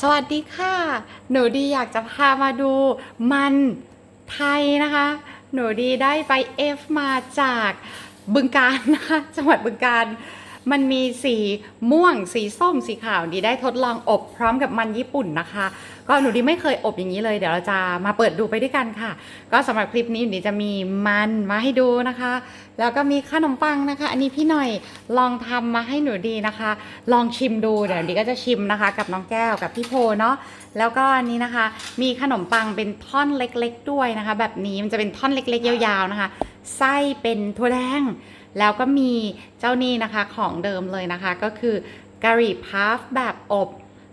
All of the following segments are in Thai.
สวัสดีค่ะ หนูดีอยากจะพามาดูมันไทยนะคะ หนูดีได้ไปเอฟมาจากบึงการนะคะ จังหวัดบึงการ มันมีสีม่วง สีส้ม สีขาวดีได้ทดลองอบพร้อมกับมันญี่ปุ่นนะคะ ก็หนูดีไม่เคยอบอย่างนี้เลย เดี๋ยวเราจะมาเปิดดูไปด้วยกันค่ะ ก็สำหรับคลิปนี้หนูดีจะมีมันมาให้ดูนะคะ แล้วก็มีขนมปังนะคะ อันนี้พี่หน่อยลองทำมาให้หนูดีนะคะ ลองชิมดูเดี๋ยวดีก็จะชิมนะคะ กับน้องแก้วกับพี่โพเนาะแล้วก็อันนี้นะคะ มีขนมปังเป็นท่อนเล็ก ๆ ด้วยนะคะ แบบนี้มันจะเป็นท่อนเล็ก ๆ ยาวๆนะคะไส้เป็นถั่วแดง แล้วก็มีเจ้านี่นะคะของเดิมเลยนะคะ ก็คือกะหรี่พัฟแบบอบ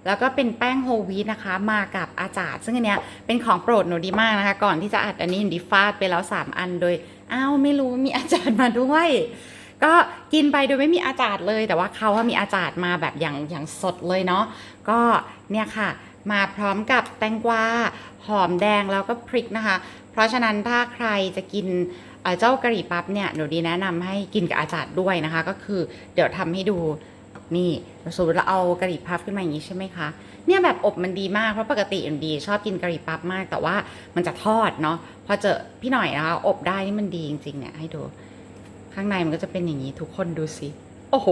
แล้วก็เป็นแป้งโฮลวีตนะคะ มากับอาจารย์ซึ่งอันเนี้ยเป็นของโปรดหนูดีมากนะคะ ก่อนที่จะอัดอันนี้หนูดีฟาดไปแล้ว 3 อันโดยอ้าวไม่รู้มีอาจารย์มาด้วย ก็กินไปโดยไม่มีอาจารย์เลย แต่ว่าเขาว่ามีอาจารย์มาแบบอย่างอย่างสดเลยเนาะก็เนี่ยค่ะ มาพร้อมกับแตงกวาหอมแดงแล้วก็พริกนะคะ เพราะฉะนั้นถ้าใครจะกิน เจ้ากะหรี่ปั๊บเนี่ยหนูดีแนะนำให้กินกับอาจารย์ด้วยนะคะ ก็คือเดี๋ยวทำให้ดูนี่สมมติเราเอากะหรี่พับขึ้นมาอย่างนี้ใช่ไหมคะ เนี่ยแบบอบมันดีมากเพราะปกติอันดี ชอบกินกะหรี่ปั๊บมาก แต่ว่ามันจะทอดเนาะพอเจอพี่หน่อยนะคะอบได้นี่มันดีจริงๆเนี่ยให้ดู ข้างในมันก็จะเป็นอย่างนี้ทุกคนดูสิโอ้โห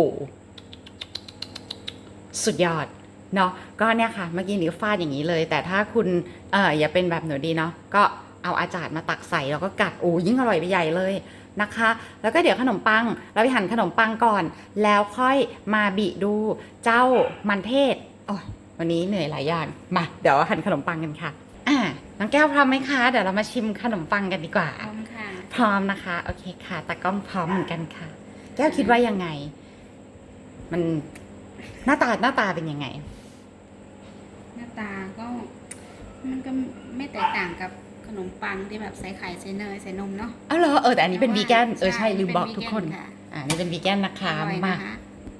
สุดยอดเนาะก็เนี่ยค่ะเมื่อกี้หนูฟาดอย่างนี้เลย แต่ถ้าคุณเอออย่าเป็นแบบหนูดีเนาะก็ เอาอาจารย์มาตักใส่แล้วก็กัดโอ้ยิ่งอร่อยไปใหญ่เลยนะคะ แล้วก็เดี๋ยวขนมปัง เราไปหั่นขนมปังก่อน แล้วค่อยมาบิดูเจ้ามันเทศโอ้ยวันนี้เหนื่อยหลายอย่างมาเดี๋ยวหั่นขนมปังกันค่ะอ่าน้องแก้วพร้อมไหมคะ เดี๋ยวเรามาชิมขนมปังกันดีกว่า พร้อมค่ะ พร้อมนะคะ โอเคค่ะตากล้องพร้อมเหมือนกันค่ะ แก้วคิดว่ายังไง มันหน้าตาหน้าตาเป็นยังไง หน้าตาก็มันก็ไม่แตกต่างกับ ขนมปังที่แบบใส่ไข่ใส่เนยใส่นมเนาะอ้าวเหรอเออแต่อันนี้เป็นวีแกนเออใช่ใช่ลืมบอกเป็นทุกคนวีแกนค่ะอ่านี่เป็นวีแกนนะคะอร่อยมานะคะ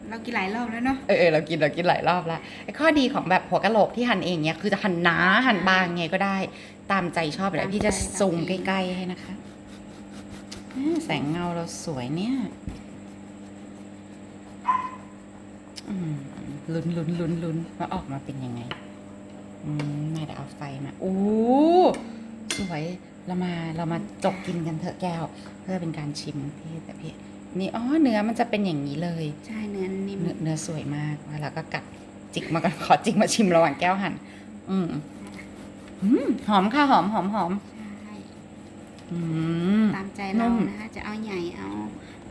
เรากินหลายรอบแล้วเนาะเออเออเรากินเรากินหลายรอบแล้วไอ้ข้อดีของแบบหัวกะโหลกที่หั่นเองเนี่ยคือจะหั่นหนาหั่นบางไงก็ได้ ตามใจชอบเลยพี่จะซูมใกล้ๆให้นะคะอ่าแสงเงาเราสวยเนี่ยอืมลุ้นลุ้นลุ้นลุ้นว่าออกมาเป็นยังไง อืมมาเดี๋ยวเอาไฟมาโอ้ สวยเรามาเรามาจกกินกันเถอะแก้ว เพื่อเป็นการชิมพี่แต่พี่นี่อ๋อเนื้อมันจะเป็นอย่างนี้เลย ใช่เนื้อนิ่มเนื้อเนื้อสวยมากแล้วก็กัดจิกมาก่อนขอจิกมาชิมระหว่างแก้วหั่นอืมอืมหอมค่ะหอมหอมหอมใช่อืมตามใจเรานุ่มนะคะจะเอาใหญ่เอา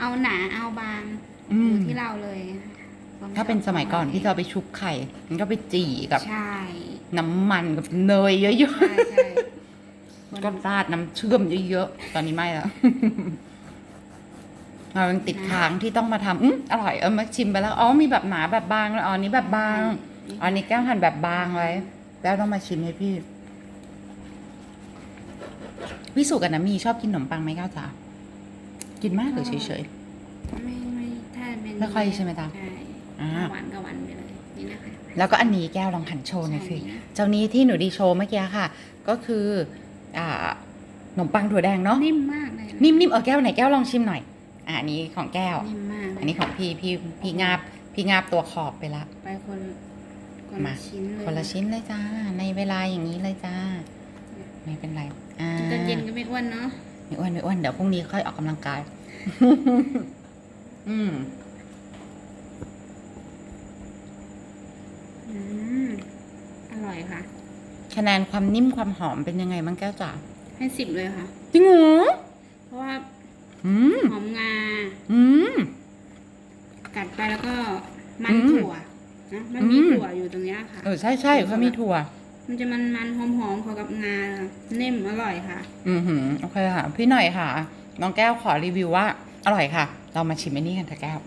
เอาหนาเอาบางอือมยู่ที่เราเลยควถ้าเป็นชบสมัยก่อนพี่จะเอาไปชุบไข่ มันก็ไปจี่กับใช่น้ำมันกับเนยเยอะใช่ใช่คนๆ ก็ราดน้ำเชื่อมเยอะๆ ตอนนี้ไม่แล้ว เรายังติดค้างที่ต้องมาทำอืมอร่อยเออมาชิมไปแล้ว อ๋อมีแบบหนาแบบบางแล้วอ๋ออันนี้แบบบาง อันนี้แก้วหั่นแบบบางไว้แล้วต้องมาชิมให้พี่ พี่สุกับน้ำมีชอบกินขนมปังไหมก้าวจ๋ากินมากหรือเฉยไม่ไม่ถ้าเป็นไม่ค่อยใช่ไหมจ๊ะใช่อ่าหวานก็หวานไปเลยนี่นะคะๆแล้วก็อันนี้แก้วลองหั่นโชว์หน่อยสิใช่เจ้านี้ที่หนูดีโชว์เมื่อกี้ค่ะ ก็คืออ่า ขนมปังถั่วแดงเนาะนิ่มมากเลยนะนิ่มๆเออแก้วไหนแก้วลองชิมหน่อยอ่าอันนี้ของแก้ว นิ่มมากเลยอันนี้ของพี่พี่พี่งาบพี่งาบตัวขอบไปละไปคนคนมาละชิ้นเลยคนละชิ้นเลยจ้า ในเวลาอย่างนี้เลยจ้า ไม่เป็นไรอ่าตอนเย็นก็ไม่อ้วนเนาะไม่อ้วนไม่อ้วนเดี๋ยวพรุ่งนี้ค่อยออกกำลังกาย อืม อืมอร่อยค่ะ คะแนนความนิ่มความหอมเป็นยังไงบ้างแก้วจ๋าให้สิบเลยค่ะ จริงเหรอ เพราะว่าอืม หอมงา อืม กัดไปแล้วก็มันอืมถั่วนะมันมีอืม ถั่วอยู่ตรงเนี้ยค่ะ เออใช่ใช่เขามีถั่ว มันจะมันมันหอมหอมๆพอกับงานิ่มอร่อยค่ะ อือหือโอเคค่ะ พี่หน่อยค่ะ น้องแก้วขอรีวิวว่า อร่อยค่ะ เรามาชิมไอ้นี่กันเถอะแก้ว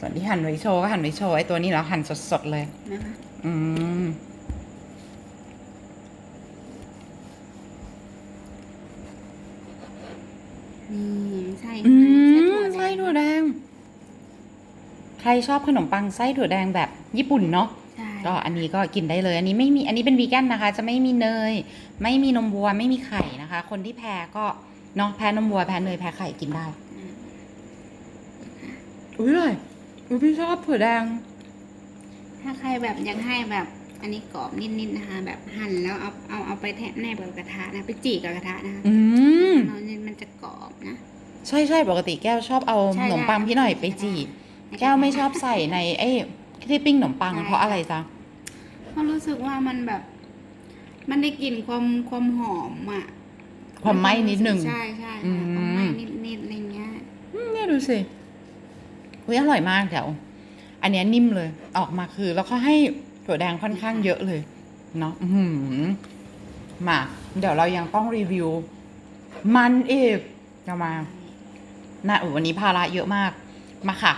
ส่วนที่หั่นไว้โชว์ก็หั่นไว้โชว์ไอ้ตัวนี้เราหั่นสดๆเลย นะคะ อืม นี่ไส้อืไส้มถั่วแดงไส้ถั่วแดง ใครชอบขนมปังไส้ถั่วแดงแบบญี่ปุ่นเนาะใช่ก็อันนี้ก็กินได้เลย อันนี้ไม่มีอันนี้เป็นวีแกนนะคะ จะไม่มีเนย ไม่มีนมวัวไม่มีไข่นะคะ คนที่แพ้ก็เนาะแพ้นมวัวแพ้เนยแพ้ไข่กินได้อืมอุ้ยเลยอุ้ยพี่ชอบถั่วแดง ถ้าใครแบบอยากให้แบบ อันนี้กรอบนิดๆนะคะ แบบหั่นแล้วเอาเอา เอาไปแทะแนบกับกระทะนะ ไปจีกับกระทะนะคะอืมเนาะเนี่ยมันจะกรอบนะ ใช่ใช่ปกติแก้วชอบเอาใช่ขนมปังพี่หน่อยไปจีบแก้วไม่ชอบใส่ในไอ้ที่ปิ้งขนมปังเพราะอะไรจ๊ะเพราะรู้สึกว่ามันแบบ มันได้กลิ่นความความหอมอะความไหม้นิดนึงใช่ใช่อืค่ะมความไหม้นิดๆอะไรเงี้ยอืมเนี่ยดูสิอุ้ยอร่อยมากแถวอันเนี้ยนิ่มเลย ออกมาคือ แล้วก็ให้ถั่วแดงค่อนข้างเยอะเลย เนาะอื้อหือ มาเดี๋ยวเรายังต้องรีวิว มันอีกจะมานะอุ๊ยวันนี้ภาระเยอะมาก มาค่ะ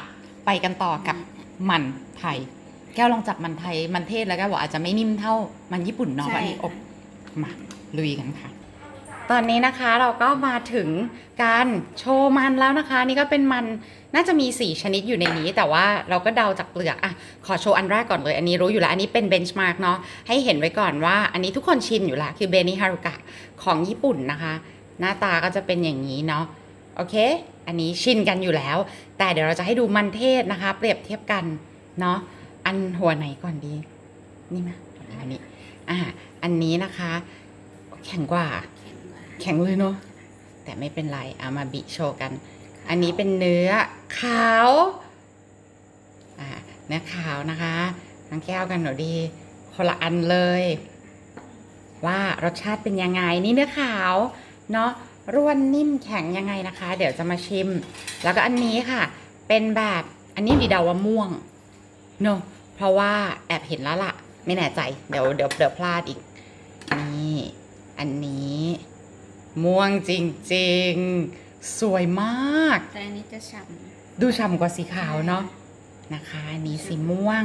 ไปกันต่อกับมันไทย แก้วลองจับมันไทย มันเทศแล้วแก้วบอกอาจจะไม่นิ่มเท่ามันญี่ปุ่นเนาะเพราะอันนี้อบมาลุยกันค่ะ ตอนนี้นะคะเราก็มาถึงการโชว์มันแล้วนะคะ นี่ก็เป็นมันน่าจะมี 4 ชนิดอยู่ในนี้ แต่ว่าเราก็เดาจากเปลือกอะขอโชว์อันแรกก่อนเลย อันนี้รู้อยู่แล้ว อันนี้เป็นเบนช์มาร์กเนาะให้เห็นไว้ก่อนว่า อันนี้ทุกคนชินอยู่แล้วคือเบนิฮารุกะของญี่ปุ่นนะคะ หน้าตาก็จะเป็นอย่างนี้เนาะโอเค อันนี้ชินกันอยู่แล้ว แต่เดี๋ยวเราจะให้ดูมันเทศนะคะ เปรียบเทียบกันเนาะอันหัวไหนก่อนดี นี่ไหมอันนี้อ่าอันนี้นะคะ แข็งกว่า แข็งเลยเนาะแต่ไม่เป็นไรเอามาบิโชว์กัน อันนี้เป็นเนื้อขาวอ่าเนื้อขาวนะคะน้องแก้วกันหนูดีคนละอันเลย ว่ารสชาติเป็นยังไงนี่เนื้อขาวเนาะร่วนนิ่มแข็งยังไงนะคะ เดี๋ยวจะมาชิม แล้วก็อันนี้ค่ะ เป็นแบบอันนี้ดีเดาว่าม่วงเนาะเพราะว่าแอบเห็นแล้วล่ะ ไม่แน่ใจเดี๋ยวเดี๋ยวเดี๋ยวพลาดอีกนี่อันนี้ ม่วงจริงๆ สวยมาก แต่อันนี้จะฉ่ดูฉ่ำกว่าสีำขาวเนาะนะคะอันนี้สีม่วง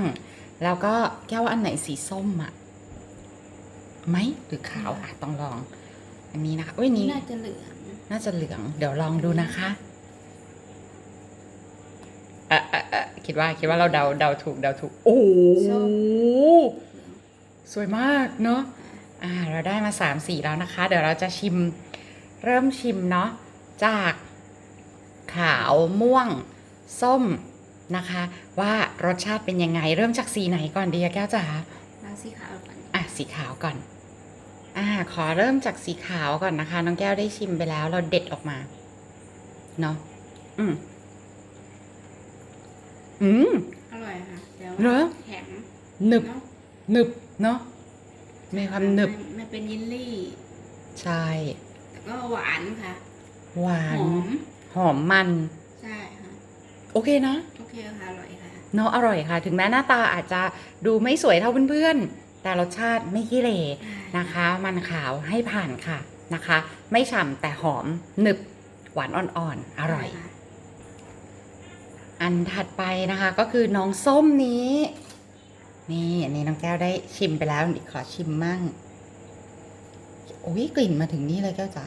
แล้วก็แก้วว่าอันไหนสีส้มอะไหมหรือขาวอะต้องลอง อันนี้นะคะอุ้ยนี้น่าจะเหลืองน่าจะเหลือง เดี๋ยวลองดูนะคะเอ่อเอ่อเอ่อคิดว่าคิดว่าเราเดาเดาถูกเดาถูก โอ้โหส้มสวยมากเนาะ อ่าเราได้มาสามสีแล้วนะคะ เดี๋ยวเราจะชิม เริ่มชิมเนาะจากขาวม่วง ส้มนะคะ ว่ารสชาติเป็นยังไง เริ่มจากสีไหนก่อนดีอะแก้วจ๋าแล้วสีขาวก่อนอะสีขาวก่อนอ่าขอเริ่มจากสีขาวก่อนนะคะ น้องแก้วได้ชิมไปแล้ว เราเด็ดออกมาเนาะอืมอืมอร่อยค่ะแต่เหรอว่าแข็งหนึบเนาะหนึบเนาะมีความหนึบนมันเป็นยินลี่ ใช่ แต่ก็หวานค่ะ หวาหน อม หอมมัน ใช่ค่ะ โอเคนะ โอเคค่ะ อร่อยค่ะ เนาะอร่อยค่ะ ถึงแม้หน้าตาอาจจะดูไม่สวยเท่าเพื่อนๆ แต่รสชาติไม่ขี้เหร่นะคะ มันขาวให้ผ่านค่ะนะคะ ไม่ฉ่ำแต่หอมหนึบหวานอ่อนๆ อร่อยค่ะอันถัดไปนะคะก็คือน้องส้มนี้ นี่อันนี้น้องแก้วได้ชิมไปแล้วเดี๋ยวขอชิมมั่ง โอ้ยกลิ่นมาถึงนี่เลยแก้วจ๋า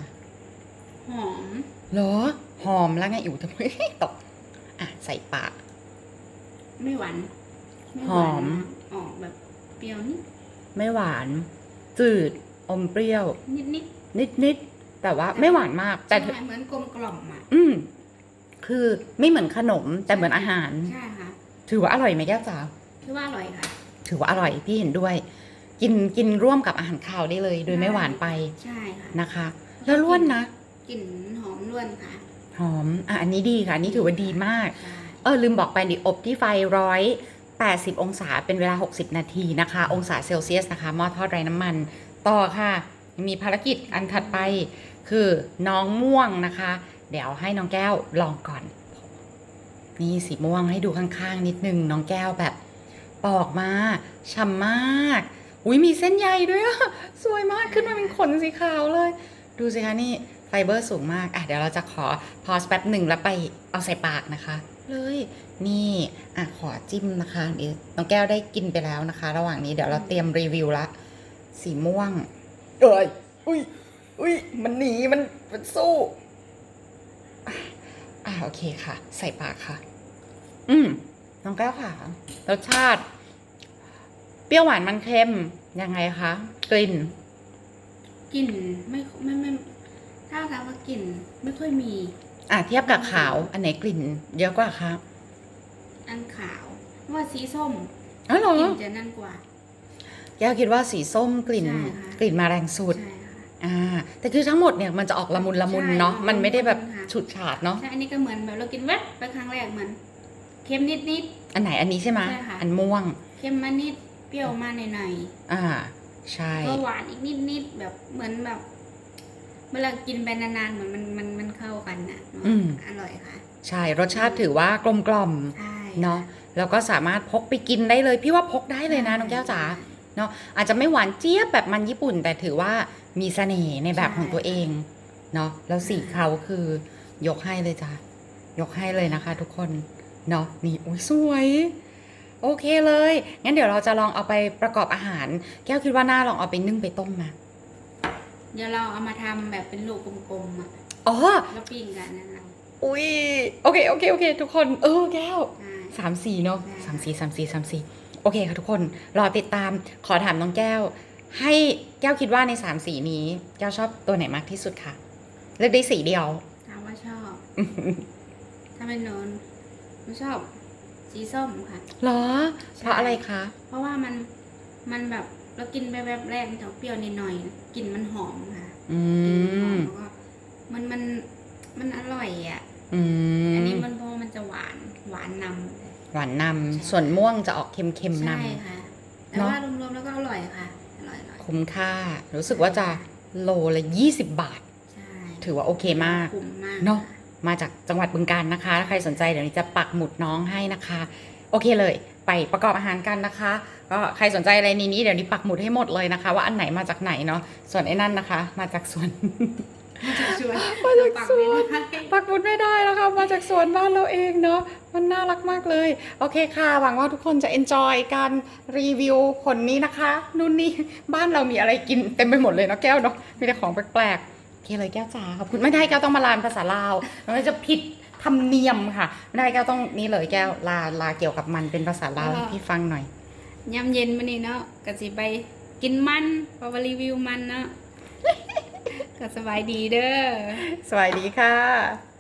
หอมเหรอ หอมแล้วไงอยู่ทำไมตกอะใส่ปาก ไม่หวานไม่หวาอนมออกแบบเปรี้ยวนิดไม่หวาน จืด อมเปรี้ยว นิดนิดนิดนิดๆแต่ว่าไม่หวานมาก แต่ ใช่เหมือนกลมกล่อมอะอืม คือไม่เหมือนขนมแต่เหมือนอาหาร ใช่ค่ะถือว่าอร่อยไหมแก้วจ๋า คือว่าอร่อยค่ะ ถือว่าอร่อยพี่เห็นด้วย กินกินร่วมกับอาหารคาวได้เลย โดยไม่หวานไปใช่ค่ะนะคะ แล้วล้วนนะกลิ่นหอมล้วนค่ะ หอมอะอันนี้ดีค่ะอันนี้ถือว่าดีมากใช่เออลืมบอกไปดิอบที่ไฟร้อยแปดสิบองศาเป็นเวลา 60 นาทีนะคะ องศาเซลเซียสนะคะหม้อทอดไร้น้ำมัน ต่อค่ะ มีภารกิจอันถัดไป คือน้องม่วงนะคะ เดี๋ยวให้น้องแก้วลองก่อน นี่สีม่วงให้ดูข้างๆ นิดนึง น้องแก้วแบบ ปอกมาฉ่ำมาก อุ้ยมีเส้นใยด้วยอะสวยมากขึ้นมาเป็นขนสีขาวเลย ดูสิคะนี่ไฟเบอร์สูงมาก อะเดี๋ยวเราจะขอพอสแป๊บหนึ่งแล้วไปเอาใส่ปากนะคะ เลยนี่อะขอจิ้มนะคะเดี๋ยวน้องแก้วได้กินไปแล้วนะคะ ระหว่างนี้เดี๋ยวเราเตรียมรีวิวละ สีม่วงเอ้ยอุ้ยอุ้ยมันหนีมันมันสู้อ่าโอเคค่ะ ใส่ปากค่ะ อืมน้องแก้วค่ะรสชาติ รี้ยวหวานมันเค็มยังไงคะกลิ่นกลิ่นไม่ไม่ไม่ถ้าถามว่ากลิ่นไม่ค่อยมี อะเทียบกับขาว อันไหนกลิ่นเยอะกว่าคะอันขาวเพราะว่าสีส้มอ๋อเหรอกลิ่นจะนั่นกว่า แก้วคิดว่าสีส้มกลิ่นใช่ค่ะกลิ่นมาแรงสุดใช่ค่ะอ่า แต่คือทั้งหมดเนี่ยมันจะออกละมุนละมุนเนาะใช่มันไม่ได้แบบละมุนค่ะฉุดฉาดเนาะใช่อันนี้ก็เหมือนแบบเรากินแวบไปครั้งแรกเหมือนเค็มนิดนิดอันไหนอันนี้ใช่ไหมใช่ค่ะอันม่วงๆเค็มมานิด เปรี้ยวมาหน่อยหน่อยอ่า ใช่ ๆก็หวานอีกนิดนิดๆแบบเหมือนแบบเวลากินไปนานๆเหมือนมันมันมันเข้ากันนะเนอะอืม อร่อยค่ะใช่รสชาติถือว่ากลมกล่อมใช่เนาะแล้วก็สามารถพกไปกินได้เลย พี่ว่าพกได้เลยนะน้องแก้วจ๋าเนาะอาจจะไม่หวานเจี๊ยบแบบมันญี่ปุ่น แต่ถือว่ามีเสน่ห์ในแบบของตัวเองเนาะแล้วสีเขาคือยกให้เลยจ้ะยกให้เลยนะคะ ทุกคนเนาะนี่อุ้ยสวย โอเคเลย งั้นเดี๋ยวเราจะลองเอาไปประกอบอาหาร แก้วคิดว่าน่าลองเอาไปนึ่งไปต้มมา เดี๋ยวเราเอามาทำแบบเป็นลูกกลมๆอะอ๋อ แล้วปิ้งกันนั่นเราอุ้ย โอเค โอเค โอเค ทุกคน เออ แก้วใช่สามสี่เนาะใช่ สามสี่สามสี่สามสี่โอเคค่ะทุกคนรอติดตามขอถามน้องแก้ว ให้แก้วคิดว่าในสามสีนี้ แก้วชอบตัวไหนมากที่สุดคะเลือกได้สีเดียว ถามว่าชอบ ถ้าเป็นนนหนูชอบ สีส้มค่ะ เหรอใช่เพราะอะไรคะ เพราะว่ามันมันแบบเรากินไปแบบแรกมันจะเปรี้ยวนิดหน่อยกลิ่นมันหอมค่ะอืกลิ่นมันหอมมแล้วก็มันมันมันอร่อยอะอือันมนี้มันเพราะว่ามันจะหวานหวานนำเลยหวานนำส่วนม่วงจะออกเค็มๆนใช่ค่ะแต่เนอะว่ารวมๆแล้วก็อร่อยค่ะอร่อยอร่อยำคุ้มค่า รู้สึกว่าจะโลละยี่สิบบาทใช่ถือว่าโอเคมากคุ้มมากเนอะ มาจากจังหวัดบึงการนะคะถ้าใครสนใจเดี๋ยวนี้จะปักหมุดน้องให้นะคะ โอเคเลย ไปประกอบอาหารกันนะคะ ก็ใครสนใจอะไรในนี้เดี๋ยวนี้ปักหมุดให้หมดเลยนะคะ ว่าอันไหนมาจากไหนเนาะส่วนไอ้นั่นนะคะ มาจากสวนมาจากสวนมาจากสวนปักไม่ได้ปักหมุดไม่ได้แล้วค่ะมาจากสวนบ้านเราเองเนาะมันน่ารักมากเลย โอเคค่ะ หวังว่าทุกคนจะ enjoy การรีวิวผลนี้นะคะนู่นนี่บ้านเรามีอะไรกินเต็มไปหมดเลยเนาะแก้วเนาะมีแต่ของแปลกๆโอ เคเลยแก้วจ๋าขอบคุณไม่ได้แก้วต้องมาลานภาษาลาวมันจะผิดธรรมเนียมค่ะ ไม่ได้แก้วต้องนี่เลยแก้วลาลาเกี่ยวกับมันเป็นภาษาลาวให้พี่ฟังหน่อยยำเย็นมานี่เนาะก็สิไปกินมันเพราะว่ารีวิวมันเนาะก็สบายดีเด้อสวัสดีค่ะ